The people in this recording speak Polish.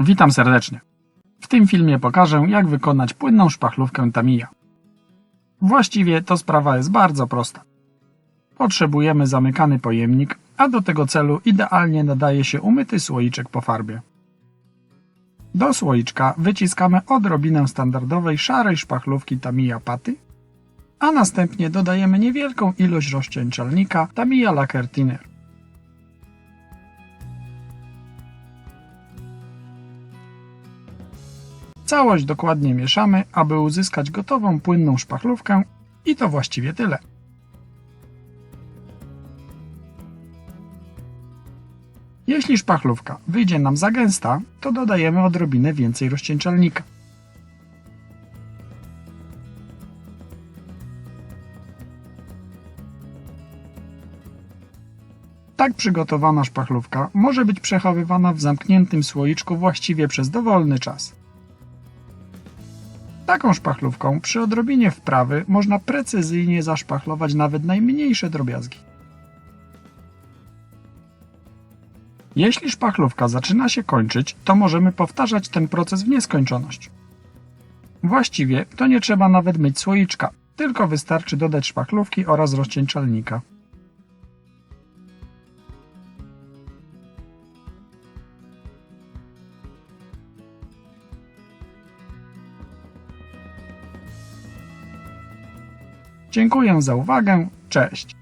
Witam serdecznie. W tym filmie pokażę, jak wykonać płynną szpachlówkę Tamiya. Właściwie to sprawa jest bardzo prosta. Potrzebujemy zamykany pojemnik, a do tego celu idealnie nadaje się umyty słoiczek po farbie. Do słoiczka wyciskamy odrobinę standardowej szarej szpachlówki Tamiya Paty, a następnie dodajemy niewielką ilość rozcieńczalnika Tamiya Lacquer Thinner. Całość dokładnie mieszamy, aby uzyskać gotową płynną szpachlówkę i to właściwie tyle. Jeśli szpachlówka wyjdzie nam za gęsta, to dodajemy odrobinę więcej rozcieńczalnika. Tak przygotowana szpachlówka może być przechowywana w zamkniętym słoiczku właściwie przez dowolny czas. Taką szpachlówką przy odrobinie wprawy można precyzyjnie zaszpachlować nawet najmniejsze drobiazgi. Jeśli szpachlówka zaczyna się kończyć, to możemy powtarzać ten proces w nieskończoność. Właściwie to nie trzeba nawet myć słoiczka, tylko wystarczy dodać szpachlówki oraz rozcieńczalnika. Dziękuję za uwagę. Cześć.